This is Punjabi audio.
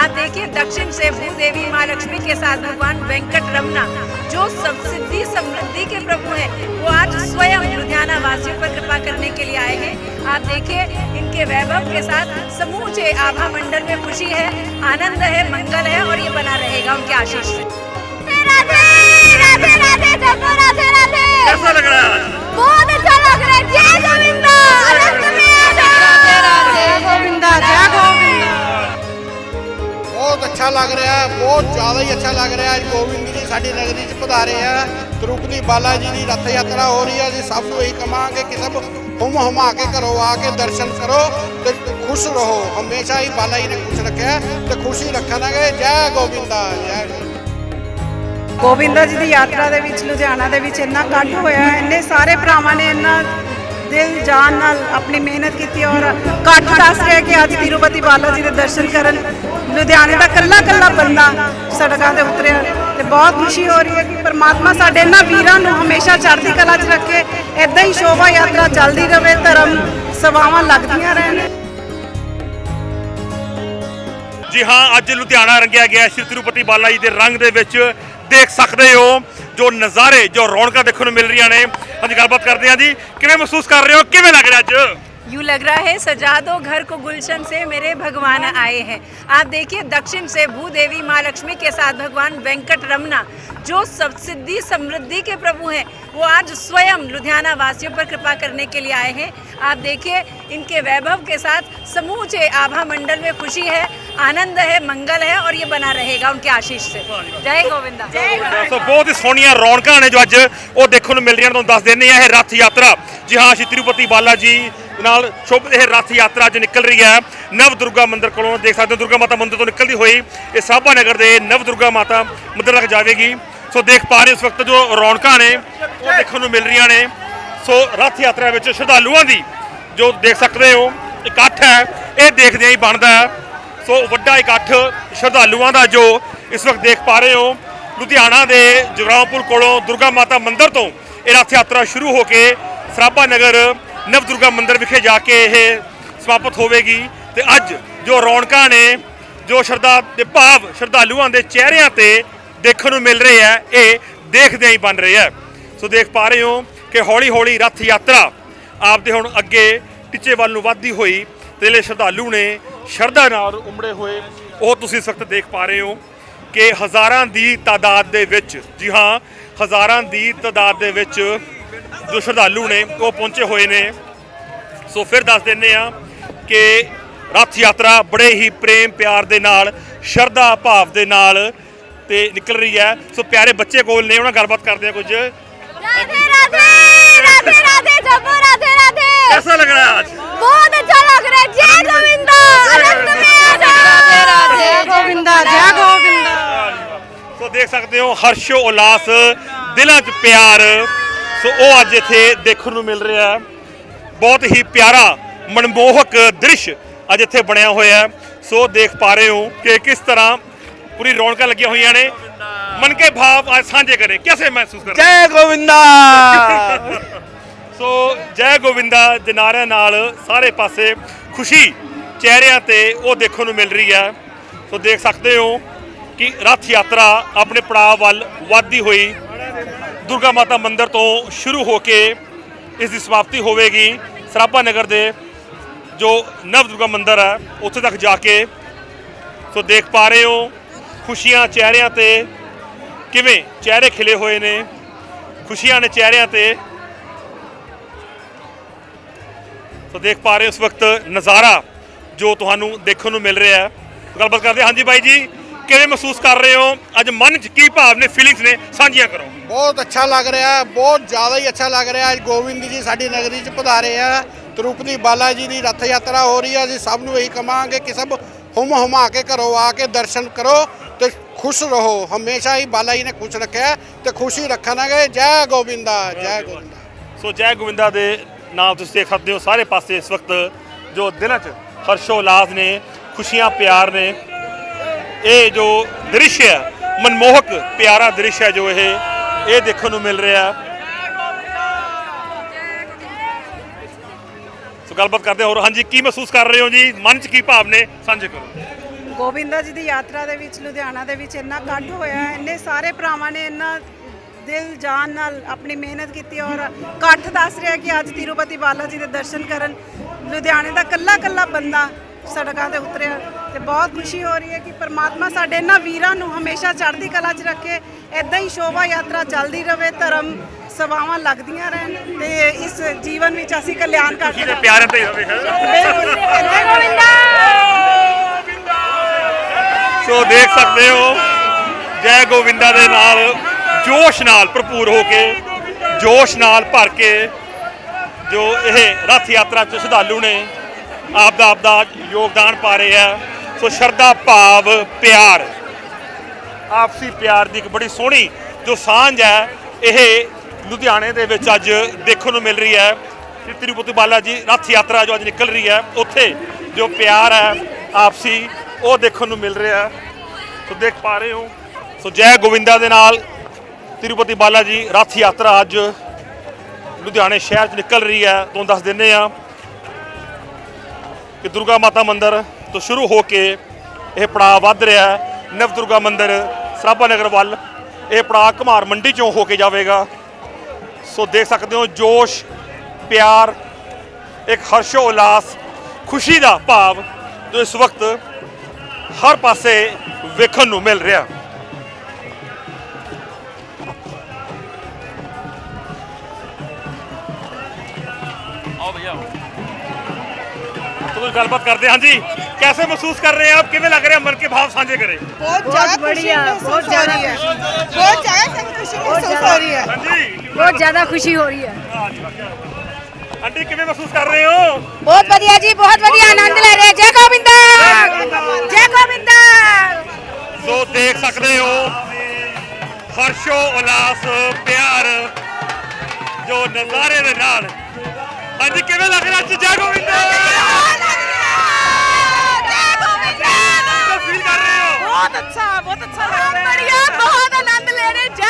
आप देखिए दक्षिण से भूदेवी माँ लक्ष्मी के साथ भगवान वेंकट रमना जो सिद्धि समृद्धि के प्रभु हैं वो आज स्वयं लुधियाना वासियों पर कृपा करने के लिए आए हैं। आप देखिए इनके वैभव के साथ समूचे आभा मंडल में खुशी है आनंद है मंगल है और ये बना रहेगा उनके आशीष से। कैसा लग रहा है? बहुत अच्छा लग रहा है। जय गोविंदा जय गोविंदा जय गोविंदा। ਲੱਗ ਰਿਹਾ ਹੈ, ਬਹੁਤ ਜ਼ਿਆਦਾ ਹੀ ਅੱਛਾ ਲੱਗ ਰਿਹਾ ਹੈ। ਗੋਬਿੰਦ ਜੀ ਸਾਡੀ ਨਗਰੀ 'ਚ ਪਧਾਰੇ ਆ, ਤਿਰੂਪਤੀ ਬਾਲਾ ਜੀ ਦੀ ਰੱਥ ਯਾਤਰਾ ਹੋ ਰਹੀ ਹੈ। ਜੀ ਸਭ ਨੂੰ ਇਹੀ ਕਹਾਂਗੇ ਕਿ ਸਭ ਹੁਮ ਹੁਮਾ ਕੇ ਘਰੋਂ ਆ ਕੇ ਦਰਸ਼ਨ ਕਰੋ ਤੇ ਖੁਸ਼ ਰਹੋ। ਹਮੇਸ਼ਾ ਹੀ ਬਾਲਾ ਜੀ ਨੇ ਖੁਸ਼ ਰੱਖਿਆ ਤੇ ਖੁਸ਼ੀ ਰੱਖਣਗੇ ਜੈ ਗੋਬਿੰਦਾ ਜੈ ਗੋਬਿੰਦਾ। ਜੀ ਦੀ ਯਾਤਰਾ ਦੇ ਵਿੱਚ, ਲੁਧਿਆਣਾ ਦੇ ਵਿੱਚ ਇੰਨਾ ਇਕੱਠ ਹੋਇਆ ਇੰਨੇ ਸਾਰੇ ਭਰਾਵਾਂ ਨੇ ਇੰਨਾ ਦਿਲ ਜਾਨ ਨਾਲ ਆਪਣੀ ਮਿਹਨਤ ਕੀਤੀ ਔਰ ਇਕੱਠ ਦੱਸ ਰਿਹਾ ਕਿ ਅੱਜ ਤਿਰੂਪਤੀ ਬਾਲਾ ਜੀ ਦੇ ਦਰਸ਼ਨ ਕਰਨ ਲੁਧਿਆਣੇ ਦਾ ਕੱਲਾ ਕੱਲਾ ਬੰਦਾ ਸੜਕਾਂ ਤੇ ਉਤਰਿਆ ਤੇ ਬਹੁਤ ਖੁਸ਼ੀ ਹੋ ਰਹੀ ਹੈ ਕਿ ਪਰਮਾਤਮਾ ਸਾਡੇ ਇਹਨਾਂ ਵੀਰਾਂ ਨੂੰ ਹਮੇਸ਼ਾ ਚੜ੍ਹਦੀ ਕਲਾ 'ਚ ਰੱਖੇ ਇਦਾਂ ਹੀ ਸ਼ੋਭਾ ਯਾਤਰਾ ਚੱਲਦੀ ਰਹੇ ਧਰਮ ਸਭਾਵਾਂ ਲੱਗਦੀਆਂ ਰਹਿਣ। ਜੀ ਹਾਂ, ਅੱਜ ਲੁਧਿਆਣਾ ਰੰਗਿਆ ਗਿਆ ਸ਼੍ਰੀ ਤਿਰੂਪਤੀ ਬਾਲਾ ਜੀ ਦੇ ਰੰਗ ਦੇ ਵਿੱਚ ਦੇਖ ਸਕਦੇ ਹੋ ਜੋ ਨਜ਼ਾਰੇ, ਜੋ ਰੌਣਕਾਂ ਦੇਖਣ ਨੂੰ ਮਿਲ ਰਹੀਆਂ ਨੇ। ਅੱਜ ਗੱਲਬਾਤ ਕਰਦੇ ਹਾਂ ਜੀ। ਕਿਵੇਂ ਮਹਿਸੂਸ ਕਰ ਰਹੇ ਹੋ? ਕਿਵੇਂ ਲੱਗ ਰਿਹਾ ਅੱਜ? यूँ लग रहा है सजा दो घर को गुलशन से, मेरे भगवान आए हैं। आप देखिए, दक्षिण से भूदेवी माँ लक्ष्मी के साथ भगवान वेंकट रमना, जो सब सिद्धि समृद्धि के प्रभु हैं, वो आज स्वयं लुधियाना वासियों पर कृपा करने के लिए आए हैं। आप देखिए इनके वैभव के साथ समूचे आभा मंडल में खुशी है आनंद है मंगल है और ये बना रहेगा उनके आशीष से जय गोविंदा जय ਸੋ ਬਹੁਤ ਹੀ ਸੋਹਣੀਆਂ ਰੌਣਕਾਂ ਨੇ ਜੋ ਅੱਜ ਉਹ ਦੇਖਣ ਨੂੰ ਮਿਲ ਰਹੀਆਂ ਨੇ ਤੁਹਾਨੂੰ ਦੱਸ ਦਿੰਦੇ ਆ ਇਹ ਰੱਥ ਯਾਤਰਾ ਜੀ ਹਾਂ ਸ਼੍ਰੀ ਤਿਰੂਪਤੀ ਬਾਲਾ ਜੀ ਨਾਲ ਸ਼ੁਭ ਇਹ ਰੱਥ ਯਾਤਰਾ ਅੱਜ ਨਿਕਲ ਰਹੀ ਹੈ ਨਵ ਦੁਰਗਾ ਮੰਦਿਰ ਕੋਲੋਂ ਦੇਖ ਸਕਦੇ ਹੋ ਦੁਰਗਾ ਮਾਤਾ ਮੰਦਿਰ ਤੋਂ ਨਿਕਲਦੀ ਹੋਈ ਇਹ ਸਾਭਾ ਨਗਰ ਦੇ ਨਵ ਦੁਰਗਾ ਮਾਤਾ ਮੰਦਿਰ ਤੱਕ ਜਾਵੇਗੀ ਸੋ ਦੇਖ ਪਾ ਰਹੇ ਹੋ ਇਸ ਵਕਤ ਜੋ ਰੌਣਕਾਂ ਨੇ ਉਹ ਦੇਖਣ ਨੂੰ ਮਿਲ ਰਹੀਆਂ ਨੇ ਸੋ ਰੱਥ ਯਾਤਰਾ ਵਿੱਚ ਸ਼ਰਧਾਲੂਆਂ ਦੀ ਜੋ ਦੇਖ ਸਕਦੇ ਹੋ, ਇਕੱਠ ਹੈ, ਇਹ ਦੇਖਦਿਆਂ ਹੀ ਬਣਦਾ ਸੋ ਵੱਡਾ ਇਕੱਠ ਸ਼ਰਧਾਲੂਆਂ ਦਾ ਜੋ ਇਸ ਵਕਤ ਦੇਖ ਪਾ ਰਹੇ ਹੋ, ਲੁਧਿਆਣਾ ਦੇ ਜਗਰਾਮਪੁਰ ਕੋਲੋਂ ਦੁਰਗਾ ਮਾਤਾ ਮੰਦਿਰ ਤੋਂ ਇਹ ਰੱਥ ਯਾਤਰਾ ਸ਼ੁਰੂ ਹੋ ਕੇ ਸਰਾਭਾ ਨਗਰ, ਨਵ ਦੁਰਗਾ ਮੰਦਿਰ ਵਿਖੇ ਜਾ ਕੇ ਇਹ ਸਮਾਪਤ ਹੋਵੇਗੀ। ਤੇ ਅੱਜ ਜੋ ਰੌਣਕਾਂ ਨੇ, ਜੋ ਸ਼ਰਧਾ ਦੇ ਭਾਵ ਸ਼ਰਧਾਲੂਆਂ ਦੇ ਚਿਹਰਿਆਂ ਤੇ ਦੇਖਣ ਨੂੰ ਮਿਲ ਰਹੇ ਹੈ, ਇਹ ਦੇਖਦਿਆਂ ਹੀ ਬਣ ਰਹੇ ਹੈ। ਸੋ ਦੇਖ ਪਾ ਰਹੇ ਹੋ ਕਿ ਹੌਲੀ ਹੌਲੀ ਰੱਥ ਯਾਤਰਾ ਆਪਦੇ ਹੁਣ ਅੱਗੇ ਟਿੱਚੇਵਾਲ ਨੂੰ ਵੱਧਦੀ ਹੋਈ ਤੇ ਜਿਹੜੇ ਸ਼ਰਧਾਲੂ ਨੇ ਸ਼ਰਧਾ ਨਾਲ ਉਮੜੇ ਹੋਏ, ਉਹ ਤੁਸੀਂ ਸਖਤ ਦੇਖ ਪਾ ਰਹੇ ਹੋ ਕਿ ਹਜ਼ਾਰਾਂ ਦੀ ਤਾਦਾਦ ਦੇ ਵਿੱਚ, ਜੀ ਹਾਂ, ਹਜ਼ਾਰਾਂ ਦੀ ਤਾਦਾਦ ਦੇ ਵਿੱਚ ਜੋ ਸ਼ਰਧਾਲੂ ਨੇ, ਉਹ ਪਹੁੰਚੇ ਹੋਏ ਨੇ। ਸੋ ਫਿਰ ਦੱਸ ਦਿੰਨੇ ਆ ਕਿ ਰੱਥ ਯਾਤਰਾ ਬੜੇ ਹੀ ਪ੍ਰੇਮ ਪਿਆਰ ਦੇ ਨਾਲ, ਸ਼ਰਧਾ ਭਾਵ ਦੇ ਨਾਲ ਤੇ ਨਿਕਲ ਰਹੀ ਹੈ। ਸੋ ਪਿਆਰੇ ਬੱਚੇ ਕੋਲ ਨੇ, ਉਹਨਾਂ ਗੱਲਬਾਤ ਕਰਦੇ ਆ ਕੁਝ। ਰਾਧੇ ਰਾਧੇ ਰਾਧੇ ਰਾਧੇ। जपो राधे राधे कैसा लग रहा है आज बहुत अच्छा लग रहा है जय गोविंदा अनंत में राधे राधे ਗੋਬਿੰਦਾ ਜੈ ਗੋਬਿੰਦਾ ਸੋ ਦੇਖ ਸਕਦੇ ਹੋ ਹਰਸ਼ ਉਲਾਸ ਦਿਲਾਂ 'ਚ ਪਿਆਰ ਸੋ ਉਹ ਅੱਜ ਇੱਥੇ ਦੇਖਣ ਨੂੰ ਮਿਲ ਰਿਹਾ ਹੈ ਬਹੁਤ ਹੀ ਪਿਆਰਾ ਮਨਮੋਹਕ ਦ੍ਰਿਸ਼ ਅੱਜ ਇੱਥੇ ਬਣਿਆ ਹੋਇਆ ਹੈ ਸੋ ਦੇਖ ਪਾ ਰਹੇ ਹੋ ਕਿ ਕਿਸ ਤਰ੍ਹਾਂ ਪੂਰੀ ਰੌਣਕਾਂ ਲੱਗੀਆਂ ਹੋਈਆਂ ਨੇ ਮਨ ਕੇ ਭਾਵ ਅੱਜ ਸਾਂਝੇ ਕਰੇ ਕਿਵੇਂ ਮਹਿਸੂਸ ਕਰ ਰਹੇ ਜੈ ਗੋਬਿੰਦਾ ਸੋ ਜੈ ਗੋਵਿੰਦਾ ਦੇ ਨਾਰਿਆਂ ਨਾਲ ਸਾਰੇ ਪਾਸੇ ਖੁਸ਼ੀ ਚਿਹਰਿਆਂ ਤੇ ਉਹ ਦੇਖਣ ਨੂੰ ਮਿਲ ਰਹੀ ਹੈ। ਸੋ ਦੇਖ ਸਕਦੇ ਹੋ ਕਿ ਰਥ ਯਾਤਰਾ ਆਪਣੇ ਪੜਾਅ ਵੱਲ ਵੱਧਦੀ ਹੋਈ ਦੁਰਗਾ ਮਾਤਾ ਮੰਦਿਰ ਤੋਂ ਸ਼ੁਰੂ ਹੋ ਕੇ ਇਸ ਦੀ ਸਮਾਪਤੀ ਹੋਵੇਗੀ। ਸਰਾਭਾ ਨਗਰ ਦੇ ਜੋ ਨਵ ਦੁਰਗਾ ਮੰਦਿਰ ਹੈ, ਉੱਥੇ ਤੱਕ ਜਾ ਕੇ ਸੋ ਦੇਖ ਪਾ ਰਹੇ ਹੋ ਖੁਸ਼ੀਆਂ ਚਿਹਰਿਆਂ ਤੇ ਕਿਵੇਂ ਚਿਹਰੇ ਖਿਲੇ ਹੋਏ ਨੇ। ਖੁਸ਼ੀਆਂ ਨੇ ਚਿਹਰਿਆਂ ਤੇ ਸੋ ਦੇਖ ਪਾ ਰਹੇ ਹੋ ਇਸ ਵਕਤ ਨਜ਼ਾਰਾ ਜੋ ਤੁਹਾਨੂੰ ਦੇਖਣ ਨੂੰ ਮਿਲ ਰਿਹਾ ਹੈ। ਗੱਲਬਾਤ ਕਰਦੇ ਹਾਂ। ਹਾਂਜੀ ਬਾਈ ਜੀ ਕਿਵੇਂ ਮਹਿਸੂਸ ਕਰ ਰਹੇ ਹੋ? ਅੱਜ ਮਨ 'ਚ ਕੀ ਭਾਵ ਨੇ ਫੀਲਿੰਗਸ ਨੇ? ਸਾਂਝੀਆਂ ਕਰੋ। ਬਹੁਤ ਅੱਛਾ ਲੱਗ ਰਿਹਾ ਹੈ ਬਹੁਤ ਜ਼ਿਆਦਾ ਹੀ ਅੱਛਾ ਲੱਗ ਰਿਹਾ ਹੈ। ਅੱਜ ਗੋਬਿੰਦ ਜੀ ਸਾਡੀ ਨਗਰੀ 'ਚ ਪਧਾਰੇ ਆ ਤਿਰੂਪਤੀ ਬਾਲਾ ਜੀ ਦੀ ਰੱਥ ਯਾਤਰਾ ਹੋ ਰਹੀ ਹੈ। ਜੀ ਸਭ ਨੂੰ ਇਹੀ ਕਹਾਂਗੇ ਕਿ ਸਭ ਹੁਮ ਹੁਮਾ ਕੇ ਘਰੋਂ ਆ ਕੇ ਦਰਸ਼ਨ ਕਰੋ ਤੇ ਖੁਸ਼ ਰਹੋ। ਹਮੇਸ਼ਾ ਹੀ ਬਾਲਾ ਜੀ ਨੇ ਖੁਸ਼ ਰੱਖਿਆ ਤੇ ਖੁਸ਼ੀ ਰੱਖਣਗੇ। ਜੈ ਗੋਬਿੰਦਾ ਜੈ ਗੋਬਿੰਦਾ। ਸੋ ਜੈ ਗੋਵਿੰਦਾ ਦੇ ਨਾਲ ਤੁਸੀਂ ਦੇਖ ਸਕਦੇ ਹੋ ਸਾਰੇ ਪਾਸੇ ਇਸ ਵਕਤ ਜੋ ਦਿਲਾਂ 'ਚ ਹਰਸ਼ੋ ਉਲਾਸ ਨੇ, ਖੁਸ਼ੀਆਂ ਪਿਆਰ ਨੇ, ਇਹ ਜੋ ਦ੍ਰਿਸ਼ ਹੈ, ਮਨਮੋਹਕ ਪਿਆਰਾ ਦ੍ਰਿਸ਼ ਹੈ ਜੋ ਇਹ ਇਹ ਦੇਖਣ ਨੂੰ ਮਿਲ ਰਿਹਾ। ਸੋ ਗੱਲਬਾਤ ਕਰਦੇ ਹੋਰ। ਹਾਂਜੀ, ਕੀ ਮਹਿਸੂਸ ਕਰ ਰਹੇ ਹੋ ਜੀ? ਮਨ 'ਚ ਕੀ ਭਾਵ ਨੇ? ਸਾਂਝੇ ਕਰੋ। ਗੋਬਿੰਦਾ ਜੀ ਦੀ ਯਾਤਰਾ ਦੇ ਵਿੱਚ, ਲੁਧਿਆਣਾ ਦੇ ਵਿੱਚ ਇੰਨਾ ਇਕੱਠ ਹੋਇਆ, ਇੰਨੇ ਸਾਰੇ ਭਰਾਵਾਂ ਨੇ ਇੰਨਾ ਦਿਲ ਜਾਨ ਨਾਲ ਆਪਣੀ ਮਿਹਨਤ ਕੀਤੀ ਔਰ ਇਕੱਠ ਦੱਸ ਰਿਹਾ ਕਿ ਅੱਜ ਤਿਰੂਪਤੀ ਬਾਲਾ ਜੀ ਦੇ ਦਰਸ਼ਨ ਕਰਨ। ਲੁਧਿਆਣੇ ਦਾ ਕੱਲਾ ਕੱਲਾ ਬੰਦਾ ਸੜਕਾਂ ਤੇ ਉਤਰਿਆ ਤੇ ਬਹੁਤ ਖੁਸ਼ੀ ਹੋ ਰਹੀ ਹੈ ਕਿ ਪ੍ਰਮਾਤਮਾ ਸਾਡੇ ਇਹਨਾਂ ਵੀਰਾਂ ਨੂੰ ਹਮੇਸ਼ਾ ਚੜ੍ਹਦੀ ਕਲਾ 'ਚ ਰੱਖੇ ਐਦਾਂ ਹੀ ਸ਼ੋਭਾ ਯਾਤਰਾ ਚੱਲਦੀ ਰਹੇ ਧਰਮ ਸਭਾਵਾਂ ਲੱਗਦੀਆਂ ਰਹਿਣ ਤੇ ਇਸ ਜੀਵਨ ਵਿੱਚ ਅਸੀਂ ਕਲਿਆਣ ਕਰਦੇ ਜਿਹਦੇ ਪਿਆਰ ਤੇ ਹੋਵੇ ਸੋ ਦੇਖ ਸਕਦੇ ਹੋ ਜੈ ਗੋਵਿੰਦਾ ਦੇ ਨਾਲ ਜੋਸ਼ ਨਾਲ ਭਰਪੂਰ ਹੋ ਕੇ, ਜੋਸ਼ ਨਾਲ ਭਰ ਕੇ ਜੋ ਇਹ ਰਥ ਯਾਤਰਾ ਚ ਸ਼ਰਧਾਲੂ ਨੇ ਆਪ ਦਾ ਆਪ ਦਾ ਯੋਗਦਾਨ ਪਾ ਰਹੇ ਆ। ਸੋ ਸ਼ਰਧਾ ਭਾਵ ਪਿਆਰ। ਆਪਸੀ ਪਿਆਰ ਦੀ ਇੱਕ ਬੜੀ ਸੋਹਣੀ ਜੋ ਸਾਂਝ ਹੈ, ਇਹ ਲੁਧਿਆਣੇ ਦੇ ਵਿੱਚ ਅੱਜ ਦੇਖਣ ਨੂੰ ਮਿਲ ਰਹੀ ਹੈ। ਕਿ ਤਿਰੂਪਤੀ ਬਾਲਾ ਜੀ ਰਥ ਯਾਤਰਾ ਜੋ ਅੱਜ ਨਿਕਲ ਰਹੀ ਹੈ, ਉੱਥੇ ਜੋ ਪਿਆਰ ਹੈ, ਆਪਸੀ, ਉਹ ਦੇਖਣ ਨੂੰ ਮਿਲ ਰਿਹਾ। ਸੋ ਦੇਖ ਪਾ ਰਹੇ ਹੋ। ਸੋ ਜੈ ਗੋਵਿੰਦਾ ਦੇ ਨਾਲ ਤਿਰੂਪਤੀ ਬਾਲਾ ਜੀ, ਰੱਥ ਯਾਤਰਾ ਅੱਜ ਲੁਧਿਆਣੇ ਸ਼ਹਿਰ 'ਚ ਨਿਕਲ ਰਹੀ ਹੈ, ਤੁਹਾਨੂੰ ਦੱਸ ਦਿੰਦੇ ਆ ਕਿ ਦੁਰਗਾ ਮਾਤਾ ਮੰਦਿਰ ਤੋਂ ਸ਼ੁਰੂ ਹੋ ਕੇ ਇਹ ਪੜਾਅ ਵੱਧ ਰਿਹਾ ਹੈ। ਨਵ ਦੁਰਗਾ ਮੰਦਿਰ ਸਰਾਭਾ ਨਗਰ ਵੱਲ ਇਹ ਪੜਾਅ ਘਮਾਰ ਮੰਡੀ ਚੋਂ ਹੋ ਕੇ ਜਾਵੇਗਾ। ਸੋ ਦੇਖ ਸਕਦੇ ਹੋ ਜੋਸ਼, ਪਿਆਰ, ਇੱਕ ਹਰਸ਼ੋ ਉਲਾਸ ਖੁਸ਼ੀ ਦਾ ਭਾਵ ਜੋ ਇਸ ਵਕਤ ਹਰ ਪਾਸੇ ਵੇਖਣ ਨੂੰ ਮਿਲ ਰਿਹਾ। ਆਓ ਭਈਆ तो कुछ गलबात करते हैं हाँ जी कैसे महसूस कर रहे हैं आप किमें लग रहा है मन के भाव साझे करें बहुत ज्यादा खुशी बढ़िया, महसूस बहुत हो रही है बहुत ज्यादा संग- खुशी महसूस हो रही है हाँ जी ਬਹੁਤ ਜ਼ਿਆਦਾ ਖੁਸ਼ੀ ਹੋ ਰਹੀ ਹੈ आंटी किमें महसूस कर रहे हो ਬਹੁਤ ਵਧੀਆ ਜੀ ਬਹੁਤ ਵਧੀਆ ਆਨੰਦ ਲੈ ਰਹੇ ਜੈ ਗੋਬਿੰਦਾ ਜੈ ਗੋਬਿੰਦਾ ਸੋ ਦੇਖ ਸਕਦੇ ਹੋ ਹਰਸ਼ੋ ਉਲਾਸ ਪਿਆਰ ਜੋ ਨਜ਼ਾਰੇ ਦੇ ਨਾਲ ਵਿੱਚ ਜੈ ਗੋਬਿੰਦ तस्वीर कर रहे हो बहुत अच्छा बहुत अच्छा लग रहा है बढ़िया बहुत आनंद ले रहे जय